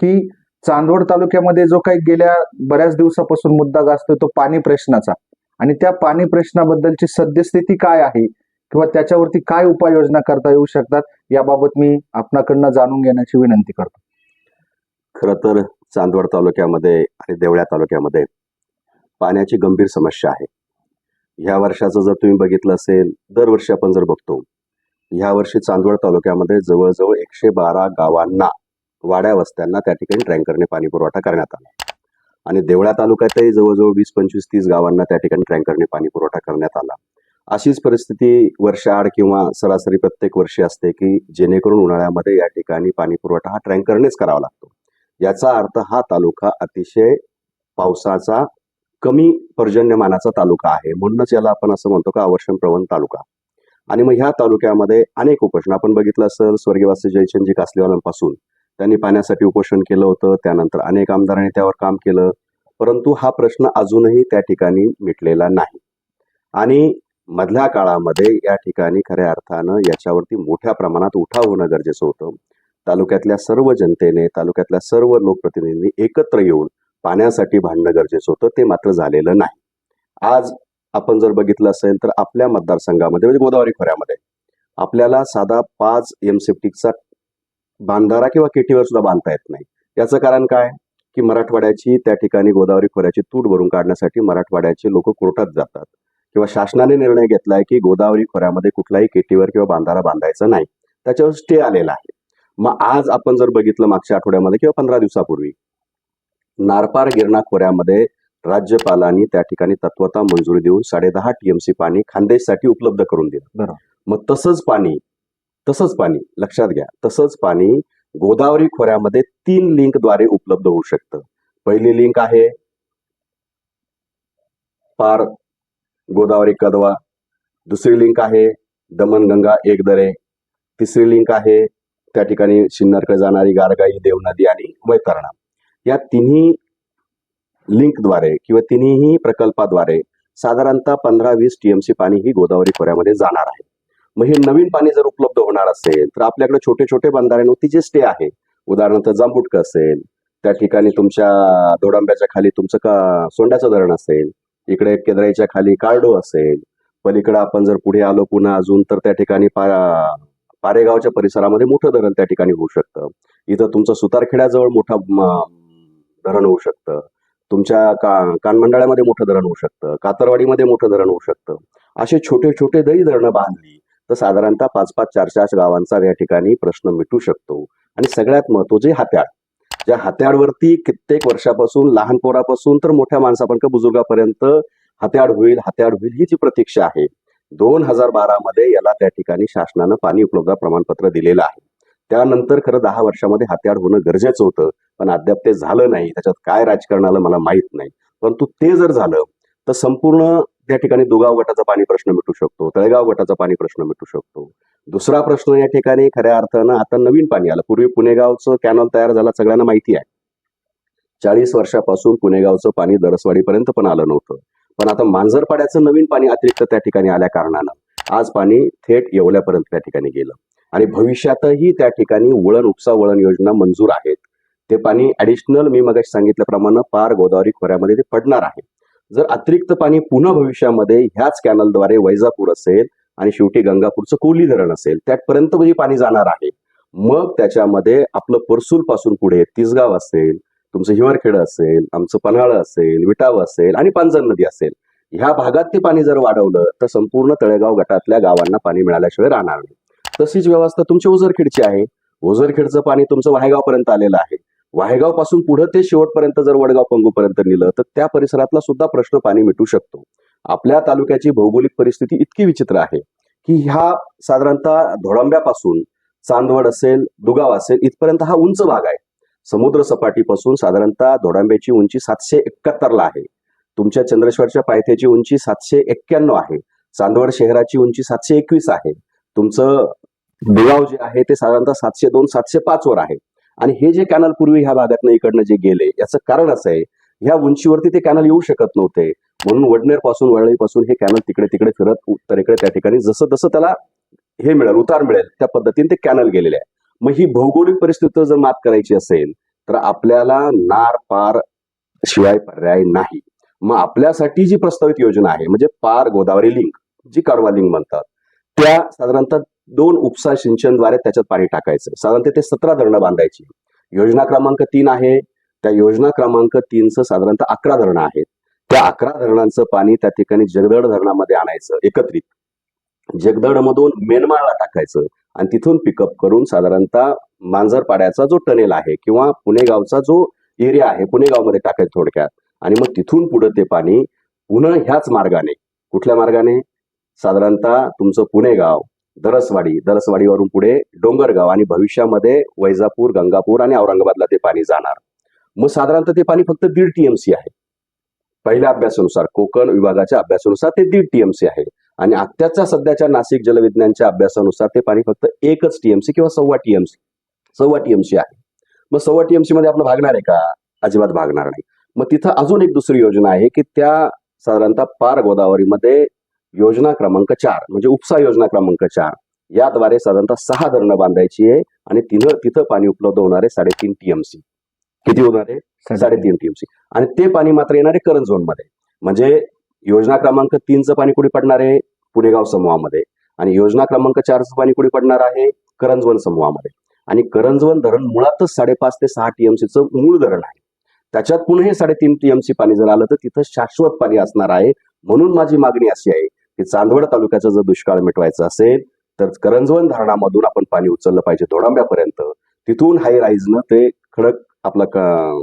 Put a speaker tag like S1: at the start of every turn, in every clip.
S1: की चांदवड तालुक्यामध्ये जो काही गेल्या बऱ्याच दिवसापासून मुद्दा गाजतोय तो पाणी प्रश्नाचा. आणि त्या पाणी प्रश्नाबद्दलची सद्यस्थिती काय आहे? किंवा त्याच्यावरती काय उपाययोजना करता येऊ शकतात? याबाबत मी आपणाकडनं जाणून घेण्याची विनंती करतो.
S2: खरं तर चांदवड तालुक्यामध्ये आणि देवळ्या तालुक्यामध्ये पाण्याची गंभीर समस्या आहे. ह्या वर्षाचं जर तुम्ही बघितलं असेल दरवर्षी आपण जर बघतो ह्या वर्षी चांदवड तालुक्यामध्ये जवळजवळ एकशे बारा गावांना वाड्या वस्त्यांना त्या ठिकाणी टँकरने पाणी पुरवठा करण्यात आला. आणि देवळा तालुक्यातही जवळजवळ वीस पंचवीस तीस गावांना त्या ठिकाणी टँकरने पाणी पुरवठा करण्यात आला. अशीच परिस्थिती वर्षाआड किंवा सरासरी प्रत्येक वर्षी असते की जेणेकरून उन्हाळ्यामध्ये या ठिकाणी पाणी पुरवठा हा टँकरनेच करावा लागतो. याचा अर्थ हा तालुका अतिशय पावसाचा कमी पर्जन्यमानाचा तालुका आहे. म्हणूनच याला आपण असं म्हणतो का अवर्षण प्रवण तालुका. आणि मग ह्या तालुक्यामध्ये अनेक उपोषण. आपण बघितलं असेल स्वर्गीयवासी जयचंदजी कासलेवालांपासून त्यांनी पाण्यासाठी उपोषण केलं होतं त्यानंतर अनेक आमदारांनी त्यावर काम केलं परंतु हा प्रश्न अजूनही त्या ठिकाणी मिटलेला नाही. आणि मधल्या काळामध्ये या ठिकाणी खऱ्या अर्थानं याच्यावरती मोठ्या प्रमाणात उठाव होणं गरजेचं होतं. तालुक्यातल्या सर्व जनतेने तालुक्यातल्या सर्व लोकप्रतिनिधींनी एकत्र येऊन पाण्यासाठी भांडणं गरजेचं होतं ते मात्र झालेलं नाही. आज आपण जर बघितलं असेल तर आपल्या मतदारसंघामध्ये म्हणजे गोदावरी खोऱ्यामध्ये आपल्याला साधा पाच एमसेप्टिकचा बांधारा किंवा केटीवर सुद्धा बांधता येत नाही. याचं कारण काय? की मराठवाड्याची त्या ठिकाणी गोदावरी खोऱ्याची तूट भरून काढण्यासाठी मराठवाड्याचे लोक कोर्टात जातात. किंवा शासनाने निर्णय घेतलाय की गोदावरी खोऱ्यामध्ये कुठलाही केटीवर किंवा बांधारा बांधायचा नाही. त्याच्यावर स्टे आलेला आहे. मग आज आपण जर बघितलं मागच्या आठवड्यामध्ये किंवा पंधरा दिवसापूर्वी नारपार गिरणा खोऱ्यामध्ये राज्यपालांनी त्या ठिकाणी तत्वता मंजुरी देऊन साडेदहा टीएमसी पाणी खानदेशसाठी उपलब्ध करून दिलं.
S1: बरोबर.
S2: मग तसंच पाणी तसंच पाणी लक्षात घ्या. तसंच पाणी गोदावरी खोऱ्यामध्ये तीन लिंकद्वारे उपलब्ध होऊ शकतं. पहिली लिंक आहे पार गोदावरी कदवा. दुसरी लिंक आहे दमनगंगा एकदरे तिसरी लिंक आहे त्या ठिकाणी सिन्नरकडे जाणारी गारगाई देवनदी आणि वैतरणा. या तिन्ही लिंकद्वारे किंवा तिन्ही प्रकल्पाद्वारे साधारणतः पंधरा वीस टीएमसी पाणी ही गोदावरी खोऱ्यामध्ये जाणार आहे. मग हे नवीन पाणी जर उपलब्ध होणार असेल तर आपल्याकडे छोटे छोटे बंधाऱ्यांवरती जे स्टे आहे उदाहरणार्थ जांबुटक असेल त्या ठिकाणी तुमच्या धोडांब्याच्या खाली तुमचं का सोंड्याचं धरण असेल इकडे केदराईच्या खाली कार्डो असेल पलीकडे आपण जर पुढे आलो पुन्हा अजून तर त्या ठिकाणी पा पारेगावच्या परिसरामध्ये मोठं धरण त्या ठिकाणी होऊ शकतं. इथं तुमचं सुतारखेड्याजवळ मोठा धरण होऊ शकतं. तुमच्या का कानमंडळामध्ये मोठं धरण होऊ शकतं. कातरवाडीमध्ये मोठं धरण होऊ शकतं. असे छोटे छोटे दही धरणं बांधली तर साधारणतः पाच पाच चार चार गावांचा या ठिकाणी प्रश्न मिटू शकतो. आणि सगळ्यात महत्त्वाचे हात्याळ. ज्या हात्याळवरती कित्येक वर्षापासून लहान पोरापासून तर मोठ्या माणसापर्यंत बुजुर्गापर्यंत हात्याळ होईल हात्याळ होईल ही जी प्रतीक्षा आहे. दोन हजार बारा मध्ये याला त्या ठिकाणी शासनानं पाणी उपलब्ध प्रमाणपत्र दिलेलं आहे. त्यानंतर खरं दहा वर्षामध्ये हात्याळ होणं गरजेचं होतं पण अद्याप ते झालं नाही. त्याच्यात काय राजकारण आलं मला माहीत नाही. परंतु ते जर झालं तर संपूर्ण त्या ठिकाणी दुगाव गटाचा पाणी प्रश्न मिटू शकतो तळेगाव गटाचा पाणी प्रश्न मिटू शकतो. दुसरा प्रश्न या ठिकाणी खऱ्या अर्थानं आता नवीन पाणी आलं. पूर्वी पुणेगावचं कॅनॉल तयार झाला सगळ्यांना माहिती आहे. चाळीस वर्षापासून पुणेगावचं पाणी दरसवाडीपर्यंत पण आलं नव्हतं. पण आता मांजरपाड्याचं नवीन पाणी अतिरिक्त त्या ठिकाणी आल्या कारणानं. आज पाणी थेट येवल्यापर्यंत त्या ठिकाणी गेलं. आणि भविष्यातही त्या ठिकाणी वळण उपसा वळण योजना मंजूर आहेत. ते पाणी ऍडिशनल मी मग सांगितल्याप्रमाणे पार गोदावरी खोऱ्यामध्ये ते पडणार आहे. जर अतिरिक्त पाणी पुन्हा भविष्यामध्ये ह्याच कॅनलद्वारे वैजापूर असेल आणि शेवटी गंगापूरचं कोली धरण असेल त्यापर्यंत म्हणजे पाणी जाणार आहे. मग त्याच्यामध्ये आपलं परसूल पासून पुढे तिसगाव असेल तुमचं हिवरखेड असेल आमचं पन्हाळं असेल विटाव असेल आणि पांजर नदी असेल ह्या भागात ते पाणी जर वाढवलं तर संपूर्ण तळेगाव गटातल्या गावांना पाणी मिळाल्याशिवाय राहणार नाही. तशीच व्यवस्था तुमची ओझरखेडची आहे. ओझरखेडचं पाणी तुमचं वाहेगावपर्यंत आलेलं आहे. वाहेगावपासून पुढे ते शेवटपर्यंत जर वडगाव पंगूपर्यंत नेलं तर त्या परिसरातला सुद्धा प्रश्न पाणी मिटू शकतो. आपल्या तालुक्याची भौगोलिक परिस्थिती इतकी विचित्र आहे की ह्या साधारणतः धोडांब्यापासून चांदवड असेल दुगाव असेल इथपर्यंत हा उंच भाग आहे. समुद्र सपाटीपासून साधारणतः धोडांब्याची उंची सातशे एकाहत्तरला आहे. तुमच्या चंद्रेश्वरच्या पायथ्याची उंची सातशे एक्क्याण्णव आहे. चांदवड शहराची उंची सातशे एकवीस आहे. तुमचं दुगाव जे आहे ते साधारणतः सातशे दोन सातशे पाच वर आहे. आणि हे जे कॅनल पूर्वी ह्या भागातनं इकडनं जे गेले याचं कारण असं आहे ह्या उंचीवरती ते कॅनल येऊ शकत नव्हते. म्हणून वडनेरपासून वळळीपासून हे कॅनल तिकडे तिकडे फिरत उत्तरेकडे त्या ठिकाणी जसं जसं त्याला हे मिळेल उतार मिळेल त्या पद्धतीने ते कॅनल गेलेले आहे. मग ही भौगोलिक परिस्थिती जर मात करायची असेल तर आपल्याला नार पार शिवाय पर्याय नाही. मग आपल्यासाठी जी प्रस्तावित योजना आहे म्हणजे पार गोदावरी लिंक जी कडवा लिंक म्हणतात त्या साधारणतः दोन उपसा सिंचनद्वारे त्याच्यात पाणी टाकायचं. साधारणतः ते सतरा धरणं बांधायची. योजना क्रमांक तीन आहे. त्या योजना क्रमांक तीनचं साधारणतः अकरा धरणं आहेत. त्या अकरा धरणांचं पाणी त्या ठिकाणी जगदड धरणामध्ये आणायचं एकत्रित. जगदड मधून मेनमाळला टाकायचं आणि तिथून पिकअप करून साधारणतः मांजरपाड्याचा जो टनेल आहे किंवा पुणे गावचा जो एरिया आहे पुणे गावमध्ये टाकायचं थोडक्यात. आणि मग तिथून पुढे ते पाणी पुन्हा ह्याच मार्गाने. कुठल्या मार्गाने? साधारणतः तुमचं पुणेगाव दरसवाडी दरसवाडीवरून पुढे डोंगरगाव आणि भविष्यामध्ये वैजापूर गंगापूर आणि औरंगाबादला ते पाणी जाणार. मग साधारणतः ते पाणी फक्त दीड टीएमसी आहे. पहिल्या अभ्यासानुसार कोकण विभागाच्या अभ्यासानुसार ते दीड टीएमसी आहे. आणि आत्ताच्या सध्याच्या नाशिक जलविज्ञानच्या अभ्यासानुसार ते पाणी फक्त एकच टीएमसी किंवा सव्वा टीएमसी सव्वा टीएमसी आहे. मग सव्वा टीएमसी मध्ये आपलं भागणार आहे का? अजिबात भागणार नाही. मग तिथं अजून एक दुसरी योजना आहे की त्या साधारणतः पार गोदावरीमध्ये योजना क्रमांक चार म्हणजे उपसा योजना क्रमांक चार. याद्वारे साधारणतः सहा धरणं बांधायची आहे आणि तिथं तिथं पाणी उपलब्ध होणार आहे साडेतीन टीएमसी किती होणार आहे? साडेतीन. टीएमसी आणि ते पाणी मात्र येणार आहे करंज झोनमध्ये म्हणजे योजना क्रमांक तीनचं पाणी कुठे पडणार आहे? पुणेगाव समूहामध्ये. आणि योजना क्रमांक चारचं पाणी कुठे पडणार आहे? करंजवन समूहामध्ये. आणि करंजवन धरण मुळातच साडेपाच ते सहा टीएमसीचं मूळ धरण आहे. त्याच्यात पुन्हा हे साडेतीन टीएमसी पाणी जर आलं तर तिथं शाश्वत पाणी असणार आहे. म्हणून माझी मागणी अशी आहे की चांदवड तालुक्याचा जर दुष्काळ मिटवायचा असेल तर करंजवन धरणामधून आपण पाणी उचललं पाहिजे दोडांब्यापर्यंत तिथून हाय राईजनं ते खडक आपलं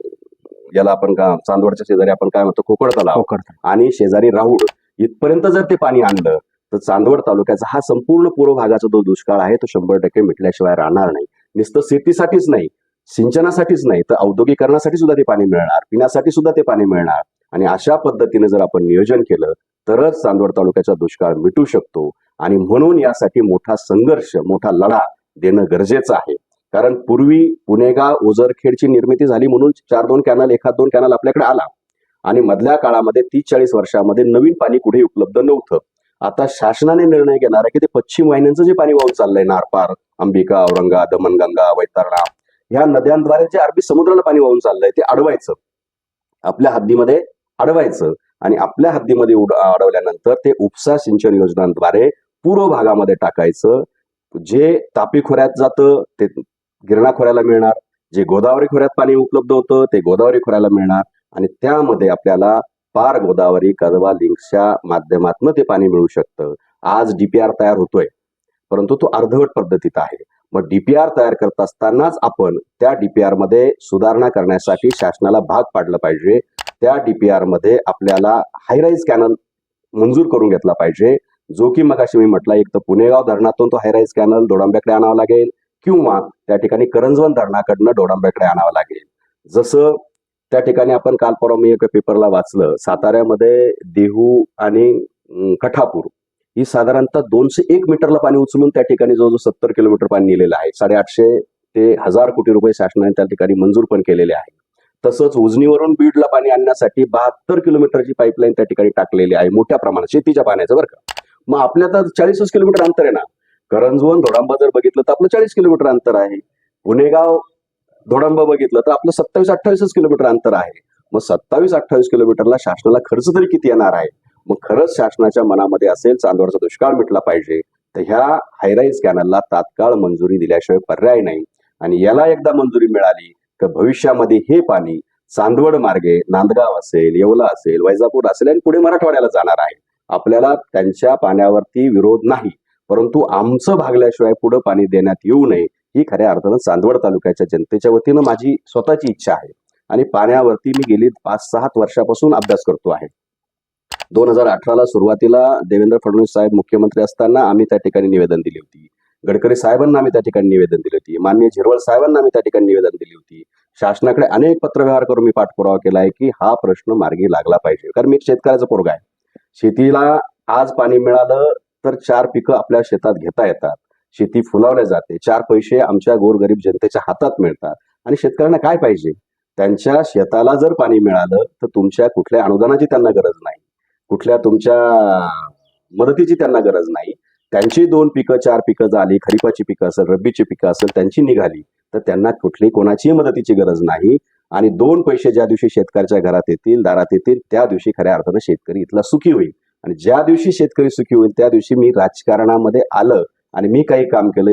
S2: याला आपण का चांदवडच्या शेजारी आपण काय म्हणतो कोकळ तलाव. आणि शेजारी राहुड इथपर्यंत जर ते पाणी आणलं तर चांदवड तालुक्याचा हा संपूर्ण पूर्व भागाचा जो दुष्काळ आहे तो शंभर टक्के मिटल्याशिवाय राहणार नाही. नुसतं शेतीसाठीच नाही सिंचनासाठीच नाही तर औद्योगिकरणासाठी सुद्धा ते पाणी मिळणार पिण्यासाठी सुद्धा ते पाणी मिळणार. आणि अशा पद्धतीने जर आपण नियोजन केलं तरच चांदवड तालुक्याचा दुष्काळ मिटू शकतो. आणि म्हणून यासाठी मोठा संघर्ष मोठा लढा देणं गरजेचं आहे. कारण पूर्वी पुणेगाव ओझरखेडची निर्मिती झाली म्हणून चार दोन कॅनल एखाद दोन कॅनल आपल्याकडे आला. आणि मधल्या काळामध्ये तीस चाळीस वर्षामध्ये नवीन पाणी कुठे उपलब्ध नव्हतं. आता शासनाने निर्णय घेणार आहे की ते पश्चिम वाहिन्यांचं जे पाणी वाहून चाललंय नारपार अंबिका औरंगा दमनगंगा वैतरणा ह्या नद्यांद्वारे जे अरबी समुद्राला पाणी वाहून चाललंय ते अडवायचं. आपल्या हद्दीमध्ये अडवायचं. आणि आपल्या हद्दीमध्ये उड- अडवल्यानंतर ते उपसा सिंचन योजनांद्वारे पूर्व भागामध्ये टाकायचं. जे तापी खोऱ्यात जातं ते गिरणा खोऱ्याला मिळणार. जे गोदावरी खोऱ्यात पाणी उपलब्ध होतं ते गोदावरी खोऱ्याला मिळणार. आणि त्यामध्ये आपल्याला पार गोदावरी कदवा लिंक्सच्या माध्यमातून ते पाणी मिळू शकतं. आज डीपीआर तयार होतोय. परंतु तो अर्धवट पद्धतीत आहे. मग डीपीआर तयार करत असतानाच आपण त्या डीपीआरमध्ये सुधारणा करण्यासाठी शासनाला भाग पाडलं पाहिजे. त्या डीपीआरमध्ये आपल्याला हायराईज कॅनल मंजूर करून घेतला पाहिजे. जो की मगाशी मी म्हटला एक तर पुणेगाव धरणातून तो हायराईज कॅनल दोडांब्याकडे आणावा लागेल किंवा त्या ठिकाणी करंजवन धरणाकडनं दोडांब्याकडे आणावं लागेल. जसं त्या ठिकाणी आपण काल परवा मी एका पेपरला वाचलं साताऱ्यामध्ये देहू आणि कठापूर ही साधारणतः दोनशे एक मीटरला पाणी उचलून त्या ठिकाणी जवळजवळ सत्तर किलोमीटर पाणी नेलेलं आहे. साडेआठशे ते हजार कोटी रुपये शासनाने त्या ठिकाणी मंजूर पण केलेले आहे. तसंच उजनीवरून बीडला पाणी आणण्यासाठी बहात्तर किलोमीटरची पाईपलाईन त्या ठिकाणी टाकलेली आहे. मोठ्या प्रमाणात शेतीच्या पाण्याचं बरं का. मग आपल्या तर चाळीसच किलोमीटर अंतर आहे ना. करंजवन धोडांबा जर बघितलं तर आपलं चाळीस किलोमीटर अंतर आहे. पुणेगाव धोडांबा बघितलं तर आपलं सत्तावीस अठ्ठावीसच किलोमीटर अंतर आहे. मग सत्तावीस अठ्ठावीस किलोमीटरला शासनाला खर्च तरी किती येणार आहे? मग खरंच शासनाच्या मनामध्ये असेल चांदवडचा दुष्काळ मिटला पाहिजे तर ह्या हायराईज कॅनलला तात्काळ मंजुरी दिल्याशिवाय पर्याय नाही. आणि याला एकदा मंजुरी मिळाली तर भविष्यामध्ये हे पाणी चांदवड मार्गे नांदगाव असेल येवला असेल वैजापूर असेल आणि पुढे मराठवाड्याला जाणार आहे. आपल्याला त्यांच्या पाण्यावरती विरोध नाही परंतु आमचं भागल्याशिवाय पुढे पाणी देण्यात येऊ नये ही खऱ्या अर्थानं चांदवड तालुक्याच्या जनतेच्या वतीनं माझी स्वतःची इच्छा आहे. आणि पाण्यावरती मी गेली पाच सहा वर्षापासून अभ्यास करतो आहे. दोन हजार अठराला सुरुवातीला देवेंद्र फडणवीस साहेब मुख्यमंत्री असताना आम्ही त्या ठिकाणी निवेदन दिली होती. गडकरी साहेबांना आम्ही त्या ठिकाणी निवेदन दिली होती. माननीय झिरवळ साहेबांना आम्ही त्या ठिकाणी निवेदन दिली होती. शासनाकडे अनेक पत्रव्यवहार करून मी पाठपुरावा केला आहे की हा प्रश्न मार्गी लागला पाहिजे. कारण मी एक शेतकऱ्याचा पोरगा आहे. शेतीला आज पाणी मिळालं तर चार पिकं आपल्या शेतात घेता येतात. शेती फुलावल्या जाते. चार पैसे आमच्या गोरगरीब जनतेच्या हातात मिळतात. आणि शेतकऱ्यांना काय पाहिजे? त्यांच्या शेताला जर पाणी मिळालं तर तुमच्या कुठल्या अनुदानाची त्यांना गरज नाही. कुठल्या तुमच्या मदतीची त्यांना गरज नाही. त्यांची दोन पिकं चार पिकं झाली खरीपाची पिकं असेल रब्बीची पिकं असेल त्यांची निघाली तर त्यांना कुठली कोणाचीही मदतीची गरज नाही. आणि दोन पैसे ज्या दिवशी शेतकऱ्याच्या घरात येतील दारात येतील त्या दिवशी खऱ्या अर्थानं शेतकरी इथला सुखी होईल. आणि ज्या दिवशी शेतकरी सुखी होईल त्या दिवशी मी राजकारणामध्ये आलं आणि मी काही काम केलं